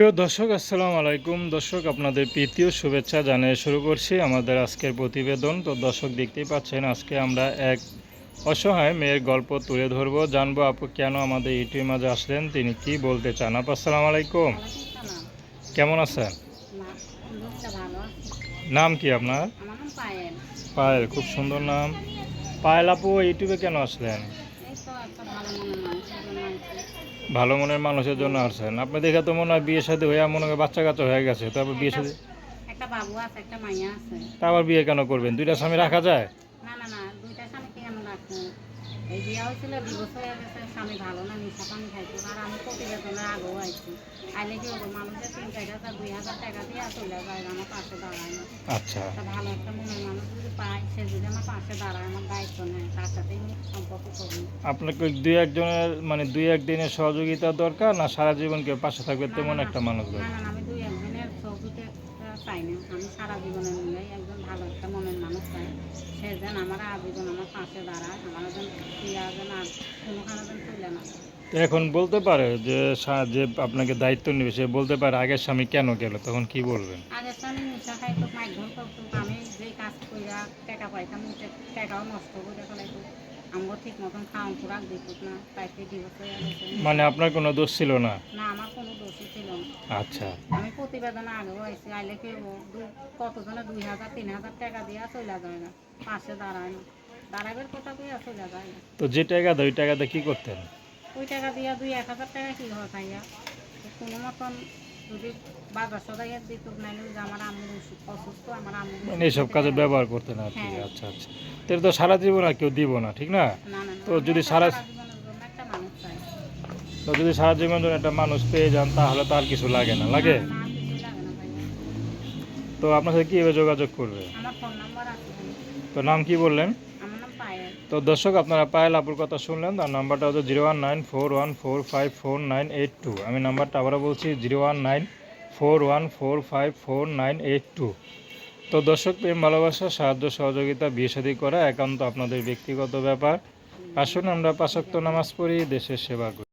প্রিয় দর্শক, আসসালামু আলাইকুম। দর্শক, আপনাদের প্রীতীয় শুভেচ্ছা জানিয়ে শুরু করছি আমাদের আজকের প্রতিবেদন। তো দর্শক, দেখতেই পাচ্ছেন, আজকে আমরা এক অসহায় মেয়ের গল্প তুলে ধরবো। জানব আপু, কেন আমাদের ইউটিউব মাঝে আসলেন? তিনি কি বলতে চান? আপু, আসসালামু আলাইকুম। কেমন আছেন? নাম কি আপনার? পায়েল। খুব সুন্দর নাম। পায়েল আপু, ইউটিউবে কেন আসলেন? ভালো মনে মনের মানুষের জন্য আসছেন। আপনি দেখে তো মনে হয় বিয়ে শাদী হয়ে মনে হয় বাচ্চা কাচ্চা হয়ে গেছে। তারপর বিয়ে শাদী একটা বাবু আছে একটা মাইয়া আছে। তা আবার বিয়ে কেন করবেন? দুইটা স্বামী রাখা যায়? না না না দুইটা স্বামীকে কেন রাখব? এই বিয়ে হয়েছিল দুই বছর হয়ে গেছে স্বামী ভালো না নিশা পানি খাইতো আর আমি প্রতিবেদনের আগেও আইছি। আইলে কি হব মানুষের তিন চার হাজার দুই হাজার টাকা দিয়ে চলে যায় আমার পাশে দাঁড়ায় না। আচ্ছা। ভালো একটা মনের মানুষ যদি পাই সে যদি আমার পাশে দাঁড়ায় আমার দায়িত্ব নেয় তার সাথে আমি সম্পর্ক করি আপনাকে দুই একজনের মানে দুই একদিনের সহযোগিতা দরকার না সারা জীবন কেউ পাশে থাকবে তেমন একটা মানুষ না দরকার? না না, আমি দুই একদিনের সহযোগিতা চাই না। আমি সারা জীবনের মিলে একজন ভালো একটা মনের মানুষ চাই। সে যেন আমার আজীবন আমার পাশে দাঁড়ায় আমার যেন ক্রিয়া যেন আর কোনোখানে যেন চলে না এখন বলতে পারে যে যে আপনাকে দায়িত্ব নেবে সে বলতে পারে আগের স্বামী কেন গেল তখন কি বলবেন? আগের স্বামী নেশা খাইতো মারধর করতো আমি যেই কাজ কইরা টাকা পাইতাম ওই টাকাও নষ্ট করে ফেলাইতো। আমগো ঠিক মতন খাওয়ান খোরাক দিত না তাইতে দিবস হয়ে গেছে। মানে আপনার কোনো দোষ ছিল না? না আমার কোনো দোষই ছিল না। আচ্ছা। আমি প্রতিবেদন আগে আইসি আইলে কি হব? দু- কতজনে দুই হাজার তিন হাজার টাকা দিয়ে চলে যায় না পাশে দাঁড়ায় না। দাঁড়াবের কথা কইয়া চলে যায় না। তো যে টাকা দেয় ওই টাকাতে কি করতেন? ওই টাকা দিয়া দুই এক হাজার টাকা কি হয় ভাইয়া? কোনো মতন যদি বাজার সদাইয়া দিত নাইলে আমার অসুখ অসুস্থ আমার আম্মুর মানে এইসব কাজে ব্যবহার করতেন আর কি হ্যাঁ। আচ্ছা আচ্ছা। তাহলে তো সারা জীবন আর কেউ দিব না ঠিক না? না না না, তো যদি সারা- জন্য তো যদি সারা জীবন ধরে একটা মানুষ পেয়ে যান তাহলে তো আর কিছু লাগে না লাগে? না, না, না তো আপনার সাথে কীভাবে যোগাযোগ করবে? তো নাম কি বললেন? তো দর্শক, আপনারা পায়েল আপুর কথা শুনলেন, তার নাম্বারটা হচ্ছে zero one nine four one four five four nine eight two. আমি নাম্বারটা আবারও বলছি, zero one nine four one four five four nine eight two. তো দর্শক, প্রেম, ভালোবাসা, সাহায্য, সহযোগিতা বিয়ে করা একান্ত আপনাদের ব্যক্তিগত ব্যাপার। আসুন আমরা পাশক্ত নামাজ পড়ি, দেশের সেবা করি।